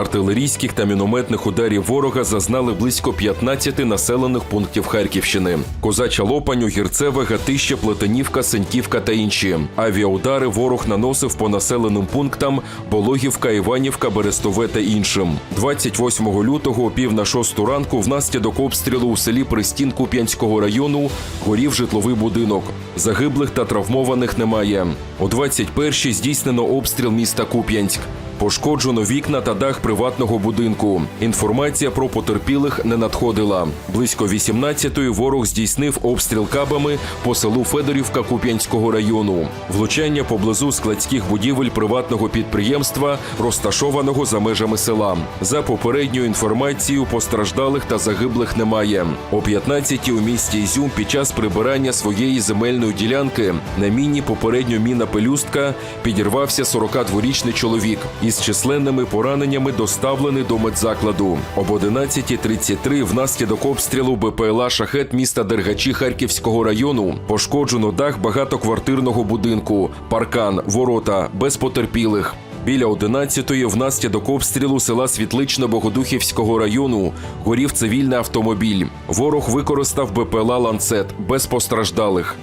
Артилерійських та мінометних ударів ворога зазнали близько 15 населених пунктів Харківщини: Козача Лопань, Гірцеве, Гатище, Плетенівка, Сеньківка та інші. Авіаудари ворог наносив по населеним пунктам Бологівка, Іванівка, Берестове та іншим. 28 лютого о пів на шосту ранку внаслідок обстрілу у селі Пристін Куп'янського району горів житловий будинок. Загиблих та травмованих немає. О 21-й здійснено обстріл міста Куп'янськ. Пошкоджено вікна та дах приватного будинку. Інформація про потерпілих не надходила. Близько 18-ї ворог здійснив обстріл кабами по селу Федорівка Куп'янського району. Влучання поблизу складських будівель приватного підприємства, розташованого за межами села. За попередньою інформацією, постраждалих та загиблих немає. О 15-й у місті Ізюм під час прибирання своєї земельної ділянки на міні попередньо міна пелюстка підірвався 42-річний чоловік із численними пораненнями доставлений до медзакладу. Об 11.33 внаслідок обстрілу БПЛА «Шахет» міста Дергачі Харківського району пошкоджено дах багатоквартирного будинку, паркан, ворота без потерпілих. Біля 11-ї внаслідок обстрілу села Світлично-Богодухівського району горів цивільний автомобіль. Ворог використав БПЛА «Ланцет» без постраждалих.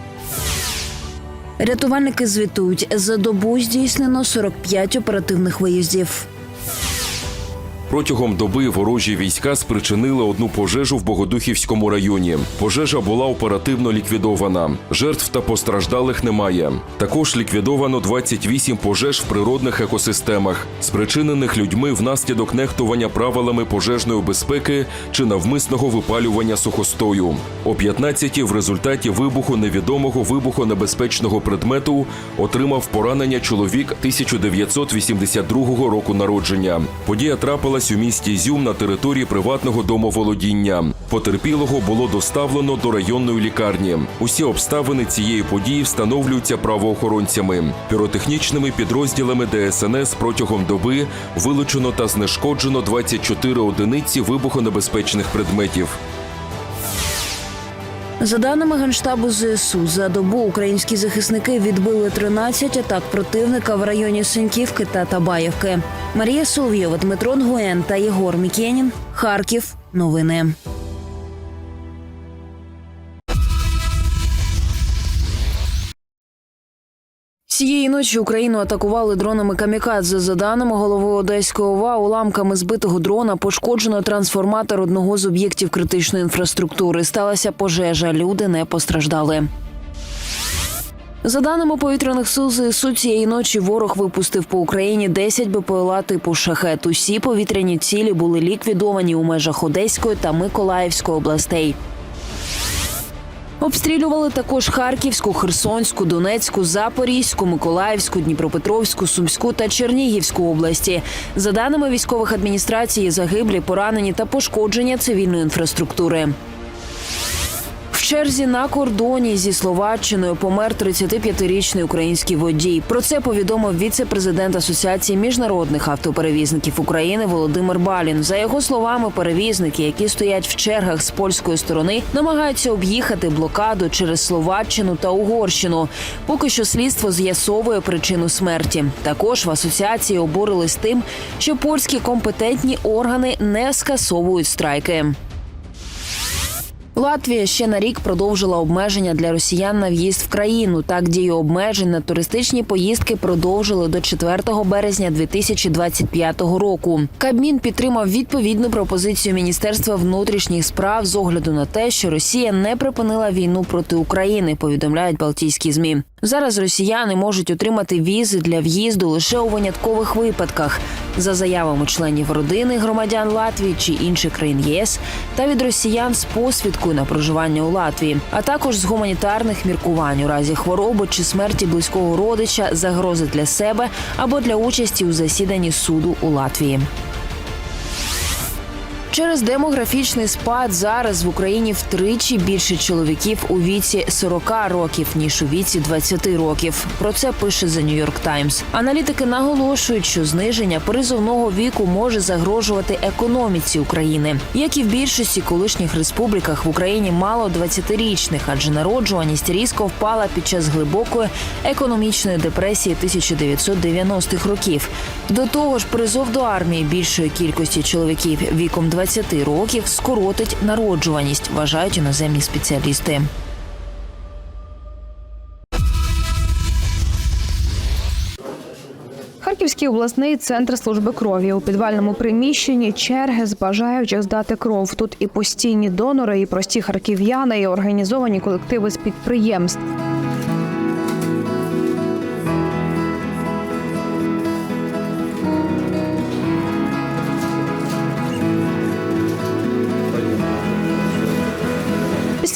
Рятувальники звітують, за добу здійснено 45 оперативних виїздів. Протягом доби ворожі війська спричинили одну пожежу в Богодухівському районі. Пожежа була оперативно ліквідована. Жертв та постраждалих немає. Також ліквідовано 28 пожеж в природних екосистемах, спричинених людьми внаслідок нехтування правилами пожежної безпеки чи навмисного випалювання сухостою. О 15-ті в результаті вибуху невідомого вибухонебезпечного предмету отримав поранення чоловік 1982 року народження. Подія трапилась у місті Ізюм на території приватного домоволодіння. Потерпілого було доставлено до районної лікарні. Усі обставини цієї події встановлюються правоохоронцями. Піротехнічними підрозділами ДСНС протягом доби вилучено та знешкоджено 24 одиниці вибухонебезпечних предметів. За даними Генштабу ЗСУ, за добу українські захисники відбили 13 атак противника в районі Сеньківки та Табаєвки. Марія Соловйова, Дмитро Нгуен та Єгор Мікенін. Харків. Новини. Цієї ночі Україну атакували дронами камікадзе. За даними голови Одеської ОВА, уламками збитого дрона пошкоджено трансформатор одного з об'єктів критичної інфраструктури. Сталася пожежа. Люди не постраждали. За даними повітряних сил ЗСУ, цієї ночі ворог випустив по Україні 10 БПЛА типу шахет. Усі повітряні цілі були ліквідовані у межах Одеської та Миколаївської областей. Обстрілювали також Харківську, Херсонську, Донецьку, Запорізьку, Миколаївську, Дніпропетровську, Сумську та Чернігівську області. За даними військових адміністрацій, загиблі, поранені та пошкодження цивільної інфраструктури. Черзі на кордоні зі Словаччиною помер 35-річний український водій. Про це повідомив віце-президент Асоціації міжнародних автоперевізників України Володимир Балін. За його словами, перевізники, які стоять в чергах з польської сторони, намагаються об'їхати блокаду через Словаччину та Угорщину. Поки що слідство з'ясовує причину смерті. Також в асоціації обурились тим, що польські компетентні органи не скасовують страйки. Латвія ще на рік продовжила обмеження для росіян на в'їзд в країну. Так дію обмежень на туристичні поїздки продовжили до 4 березня 2025 року. Кабмін підтримав відповідну пропозицію Міністерства внутрішніх справ з огляду на те, що Росія не припинила війну проти України. Повідомляють Балтійські змі. Зараз росіяни можуть отримати візи для в'їзду лише у виняткових випадках за заявами членів родини громадян Латвії чи інших країн ЄС та від росіян з посвідкою на проживання у Латвії, а також з гуманітарних міркувань у разі хвороби чи смерті близького родича, загрози для себе або для участі у засіданні суду у Латвії. Через демографічний спад зараз в Україні втричі більше чоловіків у віці 40 років ніж у віці 20 років. Про це пише The New York Times. Аналітики наголошують, що зниження призовного віку може загрожувати економіці України, як і в більшості колишніх республіках в Україні мало 20-річних, адже народжуваність різко впала під час глибокої економічної депресії 1990-х років. До того ж, призов до армії більшої кількості чоловіків віком 20 років скоротить народжуваність, вважають іноземні спеціалісти. Харківський обласний центр служби крові у підвальному приміщенні черги з бажаючих здати кров. Тут і постійні донори, і прості харків'яни, і організовані колективи з підприємств.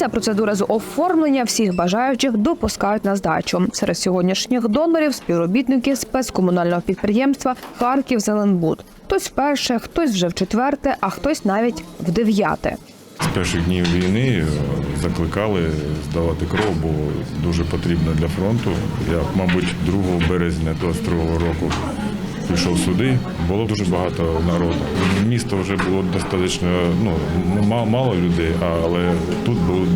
Після процедури з оформлення всіх бажаючих допускають на здачу. Серед сьогоднішніх донорів співробітники спецкомунального підприємства Харків Зеленбуд. Хтось вперше, хтось вже в четверте, а хтось навіть в дев'яте. З перших днів війни закликали здавати кров, бо дуже потрібно для фронту. Я, мабуть, 2 березня 22 року пішов сюди. Було дуже багато народу. Місто вже було достатньо ну, мало людей, але тут були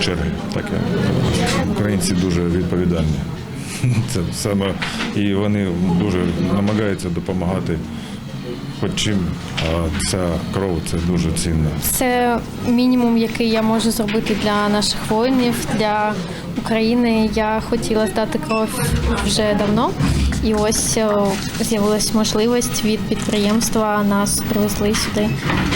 черги. Таке. Українці дуже відповідальні. Це саме і вони дуже намагаються допомагати. Хоч чим, а ця кров це дуже цінно. Це мінімум, який я можу зробити для наших воїнів, для України. Я хотіла здати кров вже давно, і ось е, з'явилась можливість від підприємства. Нас привезли сюди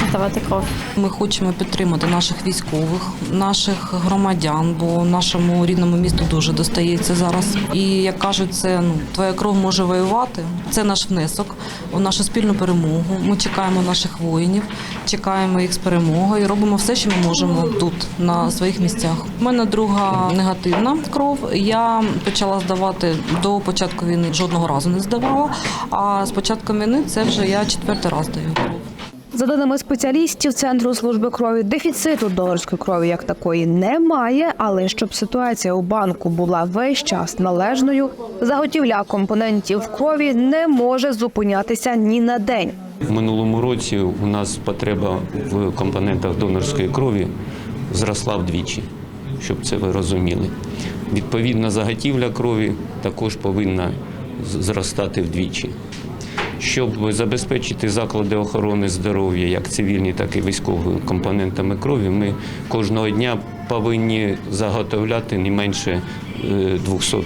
здавати кров. Ми хочемо підтримати наших військових, наших громадян, бо нашому рідному місту дуже достається зараз. І як кажуть, це ну твоя кров може воювати. Це наш внесок у нашу спільну перемогу. Ми чекаємо наших воїнів, чекаємо їх з перемогою. Робимо все, що ми можемо тут, на своїх місцях. У мене друга негативна кров. Я почала здавати до початку війни. Жодного разу не здавала. А з початком війни це вже я четвертий раз даю кров. За даними спеціалістів Центру служби крові, дефіциту донорської крові як такої немає. Але щоб ситуація у банку була весь час належною, заготівля компонентів крові не може зупинятися ні на день. В минулому році у нас потреба в компонентах донорської крові зросла вдвічі, щоб це ви розуміли. Відповідна заготівля крові також повинна зростати вдвічі. Щоб забезпечити заклади охорони здоров'я, як цивільні, так і військові компонентами крові, ми кожного дня повинні заготовляти не менше е, 200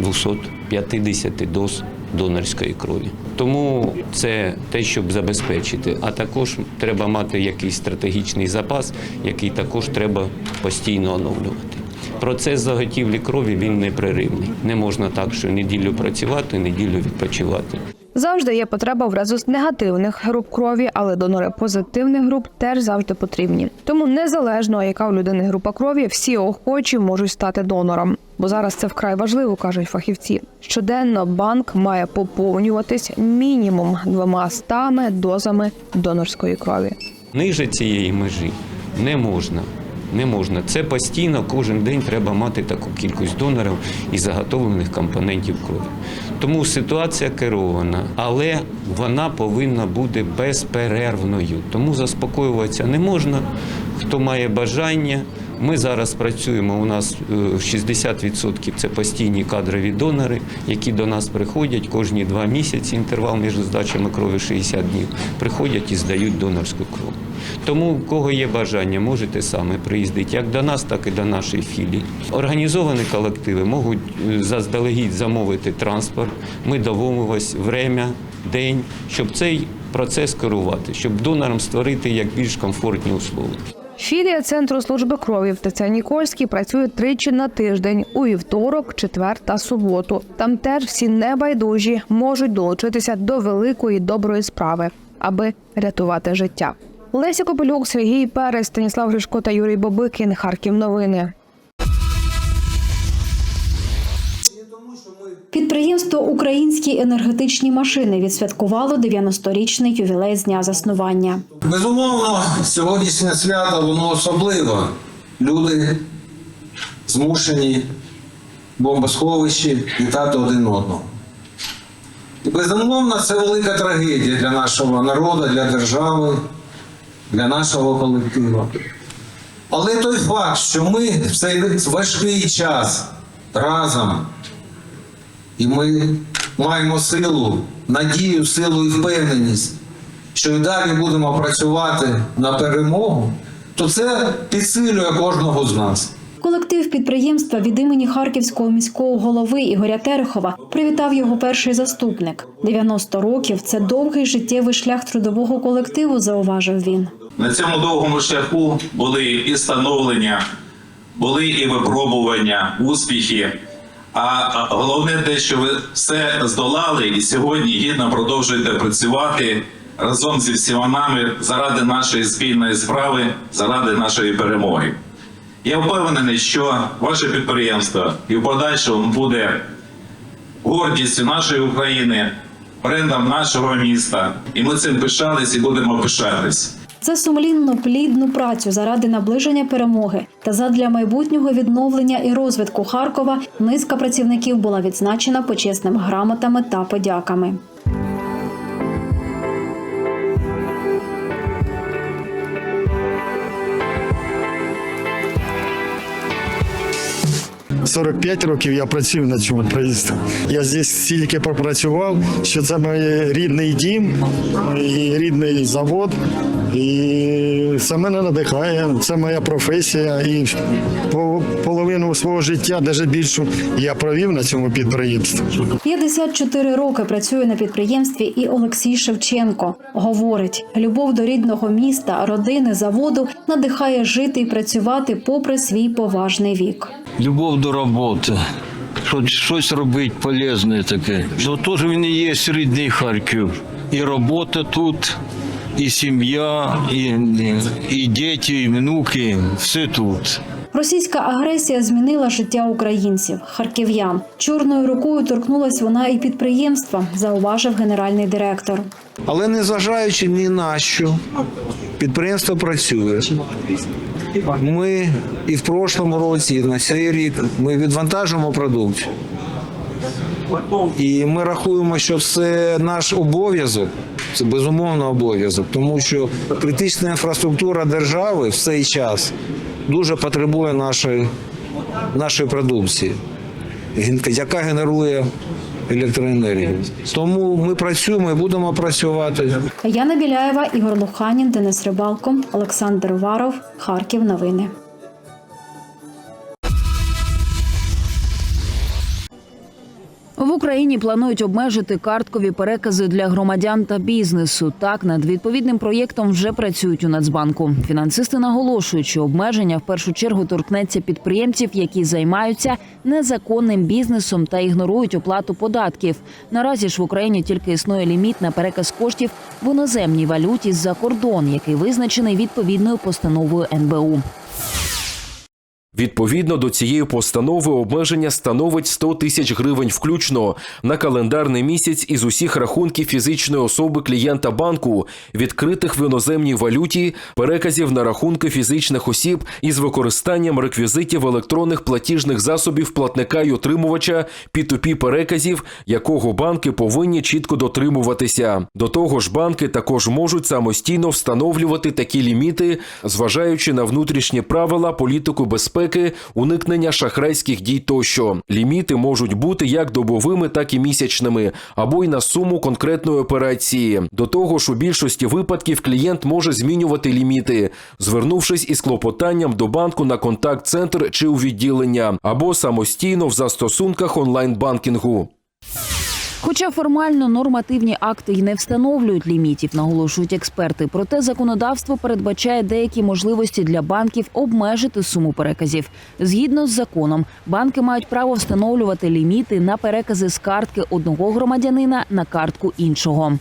250 доз донорської крові. Тому це те, щоб забезпечити. А також треба мати якийсь стратегічний запас, який також треба постійно оновлювати. Процес заготівлі крові він непреривний. Не можна так, що неділю працювати, неділю відпочивати. Завжди є потреба в резус негативних груп крові, але донори позитивних груп теж завжди потрібні. Тому незалежно, яка у людини група крові, всі охочі можуть стати донором. Бо зараз це вкрай важливо, кажуть фахівці. Щоденно банк має поповнюватись мінімум двома стами дозами донорської крові. Ниже цієї межі не можна. Не можна. Це постійно кожен день треба мати таку кількість донорів і заготовлених компонентів крові. Тому ситуація керована, але вона повинна бути безперервною. Тому заспокоюватися не можна. Хто має бажання. Ми зараз працюємо. У нас е, 60% це постійні кадрові донори, які до нас приходять кожні два місяці. Інтервал між здачами крові 60 днів. Приходять і здають донорську кров. Тому, у кого є бажання, можете саме приїздити як до нас, так і до нашої філії. Організовані колективи можуть е, заздалегідь замовити транспорт. Ми домовимось время, день, щоб цей процес керувати, щоб донорам створити як більш комфортні умови. Філія центру служби крові в ТЦ Нікольській працює тричі на тиждень у вівторок, четвер та суботу. Там теж всі небайдужі можуть долучитися до великої доброї справи, аби рятувати життя. Леся Копилюк, Сергій Перес, Станіслав Гришко та Юрій Бобикін. Харків новини. Підприємство Українські енергетичні машини відсвяткувало 90-річний ювілей з дня заснування. Безумовно, сьогоднішнє свято воно особливе. Люди змушені бомбосховищі вітати один одного. І безумовно, це велика трагедія для нашого народу, для держави, для нашого колективу. Але той факт, що ми в цей важкий час разом, і ми маємо силу, надію, силу і впевненість, що і далі будемо працювати на перемогу, то це підсилює кожного з нас. Колектив підприємства від імені Харківського міського голови Ігоря Терехова привітав його перший заступник. 90 років це довгий життєвий шлях трудового колективу, зауважив він. На цьому довгому шляху були і становлення, були і випробування, успіхи. А головне те, що ви все здолали і сьогодні гідно продовжуєте працювати разом зі всіма нами заради нашої спільної справи, заради нашої перемоги. Я впевнений, що ваше підприємство і в подальшому буде гордістю нашої України, брендом нашого міста. І ми цим пишались і будемо пишатись. За сумлінну плідну працю заради наближення перемоги та задля майбутнього відновлення і розвитку Харкова низка працівників була відзначена почесними грамотами та подяками. – 45 років я працюю на цьому проїзді. Я здесь стільки пропрацював, що це мій рідний дім і рідний завод. І це мене надихає, це моя професія. І по- половину свого життя, навіть більшу, я провів на цьому підприємстві. 54 роки працює на підприємстві і Олексій Шевченко. Говорить, любов до рідного міста, родини, заводу надихає жити і працювати попри свій поважний вік. Любов до роботи. Щось, щось робити полезне таке. Ну теж він і є рідний Харків. І робота тут, і сім'я, і, і, діти, і внуки. Все тут. Російська агресія змінила життя українців, харків'ян. Чорною рукою торкнулась вона і підприємства, зауважив генеральний директор. Але незважаючи ні на що, підприємство працює. Ми і в прошлому році, і на цей рік. Ми відвантажуємо продукцію. І ми рахуємо, що це наш обов'язок, це безумовно обов'язок, тому що критична інфраструктура держави в цей час дуже потребує нашої, нашої продукції, яка генерує електроенергію. Тому ми працюємо і будемо працювати. Яна Біляєва, Ігор Луханін, Денис Рибалко, Олександр Варов, Харків. Новини. Україні планують обмежити карткові перекази для громадян та бізнесу. Так над відповідним проєктом вже працюють у Нацбанку. Фінансисти наголошують, що обмеження в першу чергу торкнеться підприємців, які займаються незаконним бізнесом та ігнорують оплату податків. Наразі ж в Україні тільки існує ліміт на переказ коштів в іноземній валюті з-за кордон, який визначений відповідною постановою НБУ. Відповідно до цієї постанови обмеження становить 100 тисяч гривень включно на календарний місяць із усіх рахунків фізичної особи клієнта банку, відкритих в іноземній валюті, переказів на рахунки фізичних осіб із використанням реквізитів електронних платіжних засобів платника й отримувача P2P переказів, якого банки повинні чітко дотримуватися. До того ж, банки також можуть самостійно встановлювати такі ліміти, зважаючи на внутрішні правила, політику безпеки, уникнення шахрайських дій тощо. Ліміти можуть бути як добовими, так і місячними, або й на суму конкретної операції. До того ж, у більшості випадків клієнт може змінювати ліміти, звернувшись із клопотанням до банку на контакт-центр чи у відділення, або самостійно в застосунках онлайн-банкінгу. Хоча формально нормативні акти й не встановлюють лімітів, наголошують експерти. Проте законодавство передбачає деякі можливості для банків обмежити суму переказів. Згідно з законом, банки мають право встановлювати ліміти на перекази з картки одного громадянина на картку іншого.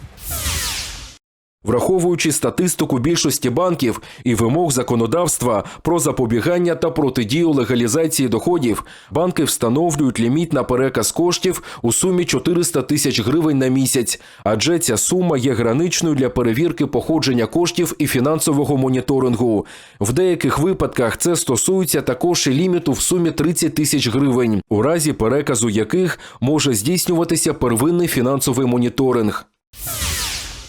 Враховуючи статистику більшості банків і вимог законодавства про запобігання та протидію легалізації доходів, банки встановлюють ліміт на переказ коштів у сумі 400 тисяч гривень на місяць, адже ця сума є граничною для перевірки походження коштів і фінансового моніторингу. В деяких випадках це стосується також і ліміту в сумі 30 тисяч гривень, у разі переказу яких може здійснюватися первинний фінансовий моніторинг.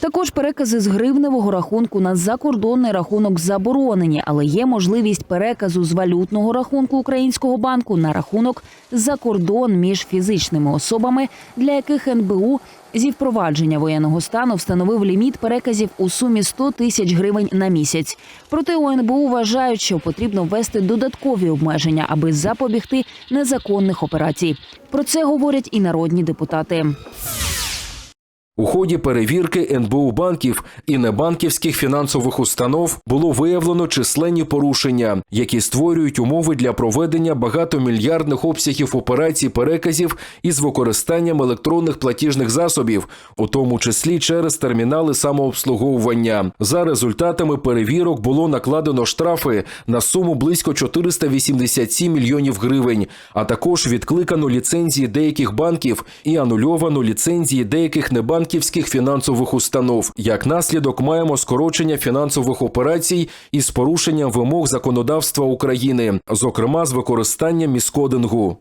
Також перекази з гривневого рахунку на закордонний рахунок заборонені, але є можливість переказу з валютного рахунку українського банку на рахунок за кордон між фізичними особами, для яких НБУ зі впровадження воєнного стану встановив ліміт переказів у сумі 100 тисяч гривень на місяць. Проте у НБУ вважають, що потрібно ввести додаткові обмеження, аби запобігти незаконних операцій. Про це говорять і народні депутати. У ході перевірки НБУ банків і небанківських фінансових установ було виявлено численні порушення, які створюють умови для проведення багатомільярдних обсягів операцій переказів із використанням електронних платіжних засобів, у тому числі через термінали самообслуговування. За результатами перевірок було накладено штрафи на суму близько 487 мільйонів гривень, а також відкликано ліцензії деяких банків і анульовано ліцензії деяких небанківських фінансових установ. Як наслідок маємо скорочення фінансових операцій із порушенням вимог законодавства України, зокрема з використанням міскодингу.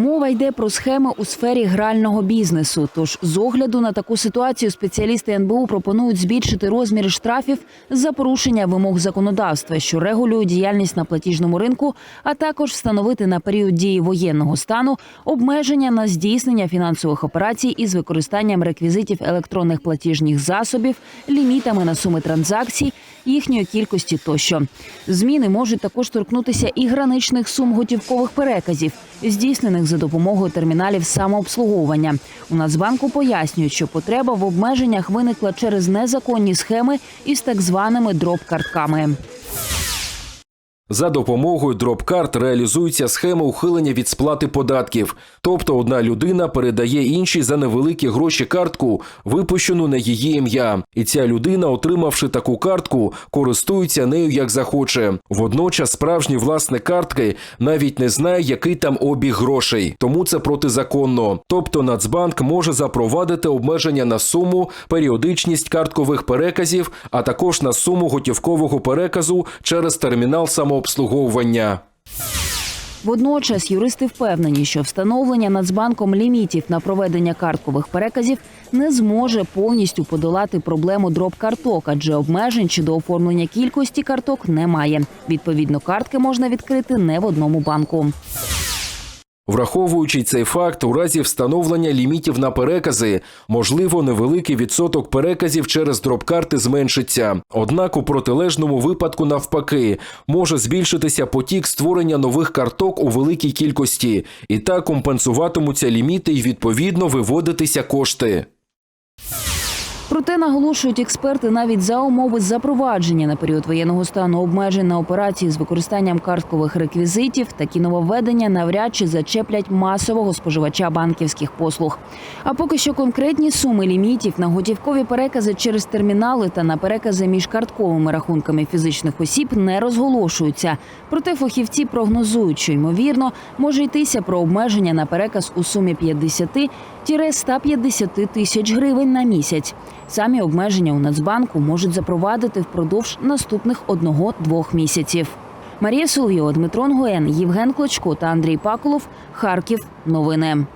Мова йде про схеми у сфері грального бізнесу. Тож, з огляду на таку ситуацію, спеціалісти НБУ пропонують збільшити розміри штрафів за порушення вимог законодавства, що регулює діяльність на платіжному ринку, а також встановити на період дії воєнного стану обмеження на здійснення фінансових операцій із використанням реквізитів електронних платіжних засобів, лімітами на суми транзакцій, їхньої кількості тощо. Зміни можуть також торкнутися і граничних сум готівкових переказів, здійснених за допомогою терміналів самообслуговування. У Нацбанку пояснюють, що потреба в обмеженнях виникла через незаконні схеми із так званими дроп-картками. За допомогою дропкарт реалізуються схеми ухилення від сплати податків. Тобто одна людина передає іншій за невеликі гроші картку, випущену на її ім'я. І ця людина, отримавши таку картку, користується нею як захоче. Водночас справжній власник картки навіть не знає, який там обіг грошей, тому це протизаконно. Тобто Нацбанк може запровадити обмеження на суму, періодичність карткових переказів, а також на суму готівкового переказу через термінал самообслуговування. Водночас юристи впевнені, що встановлення Нацбанком лімітів на проведення карткових переказів не зможе повністю подолати проблему дроб карток, адже обмежень щодо оформлення кількості карток немає. Відповідно, картки можна відкрити не в одному банку. Враховуючи цей факт, у разі встановлення лімітів на перекази, можливо, невеликий відсоток переказів через дропкарти зменшиться. Однак у протилежному випадку, навпаки, може збільшитися потік створення нових карток у великій кількості, і так компенсуватимуться ліміти і відповідно виводитися кошти. Проте наголошують експерти, навіть за умови запровадження на період воєнного стану обмежень на операції з використанням карткових реквізитів, такі нововведення навряд чи зачеплять масового споживача банківських послуг. А поки що конкретні суми лімітів на готівкові перекази через термінали та на перекази між картковими рахунками фізичних осіб не розголошуються. Проте фахівці прогнозують, що ймовірно може йтися про обмеження на переказ у сумі 50-150 тисяч гривень на місяць. Самі обмеження у Нацбанку можуть запровадити впродовж наступних одного-двох місяців. Марія Соловйова, Дмитро Нгуен, Євген Клочко та Андрій Паколов. Харків. Новини.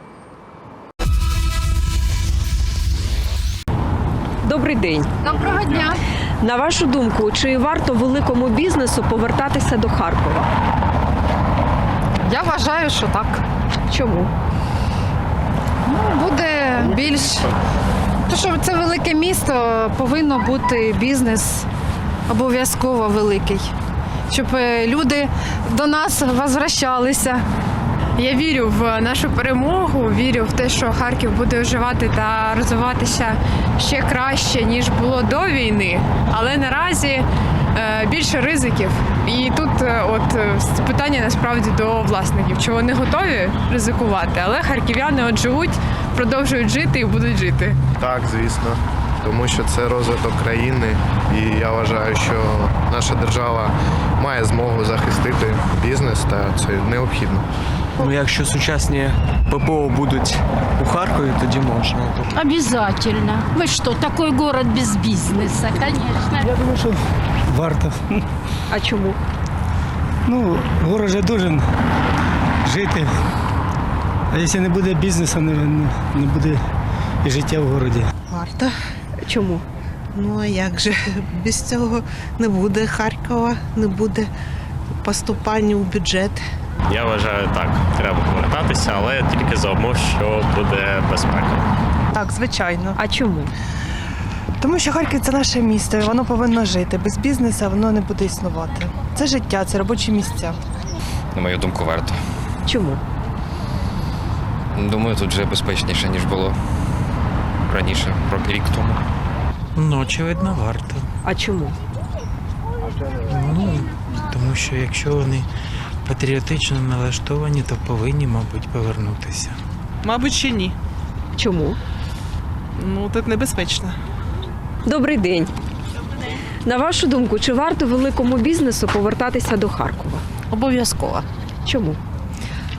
Добрий день. Доброго дня. На вашу думку, чи варто великому бізнесу повертатися до Харкова? Я вважаю, що так. Чому? Ну, буде більш. То, що це велике місто, повинно бути бізнес обов'язково великий, щоб е, люди до нас возвращалися. Я вірю в нашу перемогу, вірю в те, що Харків буде оживати та розвиватися ще краще ніж було до війни. Але наразі е, більше ризиків. І тут е, от е, питання насправді до власників, чи вони готові ризикувати, але харків'яни от живуть, продовжують жити і будуть жити. Так, звісно. тому що це розвиток країни, і я вважаю, що наша держава має змогу захистити бізнес, та це необхідно. Ну, якщо сучасні ППО будуть у Харкові, тоді можна. Обязательно. Вы что, такой город без бизнеса, конечно. Я думаю, що варто. А чому? Ну, город же должен жити. А якщо не буде бізнесу, не, не буде і життя в городі. Варто. Чому? Ну а як же без цього не буде Харкова, не буде поступання у бюджет. Я вважаю так, треба повертатися, але тільки за умов, що буде безпека. Так, звичайно. А чому? Тому що Харків це наше місто, і воно повинно жити. Без бізнесу воно не буде існувати. Це життя, це робочі місця. На мою думку, варто. Чому? Думаю, тут вже безпечніше, ніж було раніше, рік тому. Ну, очевидно, варто. А чому? Ну, тому що якщо вони патріотично налаштовані, то повинні, мабуть, повернутися. Мабуть, ще ні. Чому? Ну тут небезпечно. Добрий день. На вашу думку, чи варто великому бізнесу повертатися до Харкова? Обов'язково. Чому?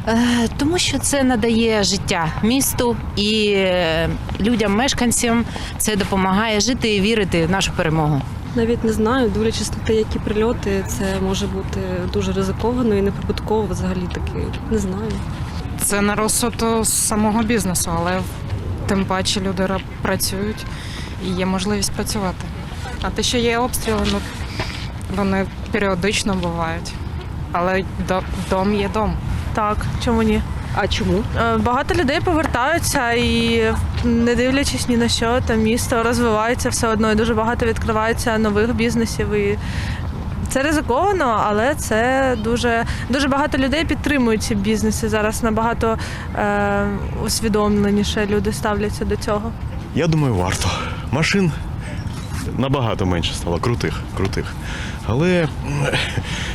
Е, Тому що це надає життя місту і е, людям, мешканцям це допомагає жити і вірити в нашу перемогу. Навіть не знаю, дивлячись на те, які прильоти, це може бути дуже ризиковано і неприбутково взагалі таки. Не знаю. Це на розсуд самого бізнесу, але тим паче люди працюють і є можливість працювати. А те, що є обстріли, ну вони періодично бувають. Але до- дом є дом. Так, чому ні? А чому? Е, Багато людей повертаються і не дивлячись ні на що, там місто розвивається все одно і дуже багато відкривається нових бізнесів. І це ризиковано, але це дуже дуже багато людей підтримують ці бізнеси. Зараз набагато е, усвідомленіше люди ставляться до цього. Я думаю, варто. Машин набагато менше стало, крутих, крутих. Але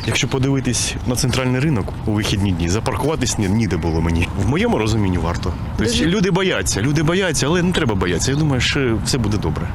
якщо подивитись на центральний ринок у вихідні дні, запаркуватись ні, ніде було мені. В моєму розумінні варто. Тобто люди бояться, люди бояться, але не треба боятися. Я думаю, що все буде добре.